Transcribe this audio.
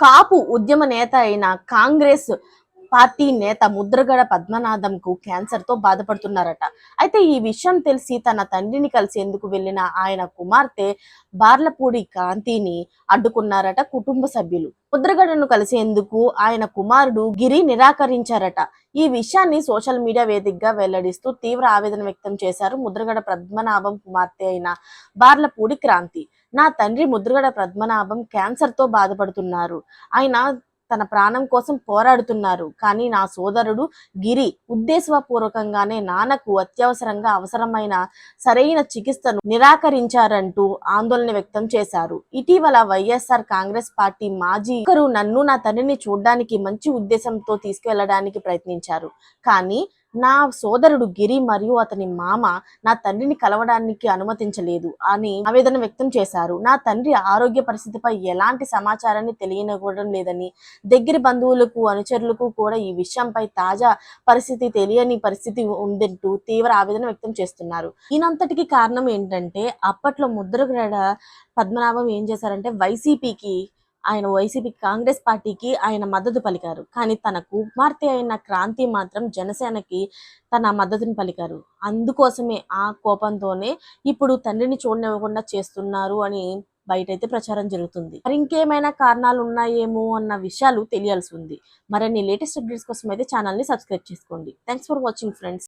కాపు ఉద్యమ నేత అయిన కాంగ్రెస్ పార్టీ నేత ముద్రగడ పద్మనాభంకు క్యాన్సర్తో బాధపడుతున్నారట. అయితే ఈ విషయం తెలిసి తన తండ్రిని కలిసేందుకు వెళ్ళిన ఆయన కుమార్తె బార్లపూడి కాంతిని అడ్డుకున్నారట కుటుంబ సభ్యులు. ముద్రగడను కలిసేందుకు ఆయన కుమారుడు గిరి నిరాకరించారట. ఈ విషయాన్ని సోషల్ మీడియా వేదికగా వెల్లడిస్తూ తీవ్ర ఆవేదన వ్యక్తం చేశారు ముద్రగడ పద్మనాభం కుమార్తె అయిన బార్లపూడి క్రాంతి. నా తండ్రి ముద్రగడ పద్మనాభం క్యాన్సర్తో బాధపడుతున్నారు. ఆయన తన ప్రాణం కోసం పోరాడుతున్నారు. కానీ నా సోదరుడు గిరి ఉద్దేశపూర్వకంగానే నాన్నకు అత్యవసరంగా అవసరమైన సరైన చికిత్సను నిరాకరించారంటూ ఆందోళన వ్యక్తం చేశారు. ఇటీవల వైఎస్ఆర్ కాంగ్రెస్ పార్టీ మాజీ ఒకరు నన్ను నా తండ్రిని చూడడానికి మంచి ఉద్దేశంతో తీసుకువెళ్ళడానికి ప్రయత్నించారు. కానీ నా సోదరుడు గిరి మరియు అతని మామ నా తండ్రిని కలవడానికి అనుమతించలేదు అని ఆవేదన వ్యక్తం చేశారు. నా తండ్రి ఆరోగ్య పరిస్థితిపై ఎలాంటి సమాచారాన్ని తెలియనివ్వడం లేదని దగ్గర బంధువులకు అనుచరులకు కూడా ఈ విషయంపై తాజా పరిస్థితి తెలియని పరిస్థితి ఉందంటూ తీవ్ర ఆవేదన వ్యక్తం చేస్తున్నారు. ఈయనంతటికి కారణం ఏంటంటే అప్పట్లో ముద్రగడ పద్మనాభం ఏం చేశారంటే వైసీపీకి ఆయన వైసీపీ కాంగ్రెస్ పార్టీకి ఆయన మద్దతు పలికారు. కానీ తన కుమార్తె అయిన క్రాంతి మాత్రం జనసేనకి తన మద్దతుని పలికారు. అందుకోసమే ఆ కోపంతోనే ఇప్పుడు తండ్రిని చూడనివ్వకుండా చేస్తున్నారు అని బయటైతే ప్రచారం జరుగుతుంది. మరి ఇంకేమైనా కారణాలు ఉన్నాయేమో అన్న విషయాలు తెలియాల్సి ఉంది. మరిన్ని లేటెస్ట్ అప్డేట్స్ కోసం అయితే ఛానల్ని సబ్స్క్రైబ్ చేసుకోండి. Thanks for watching friends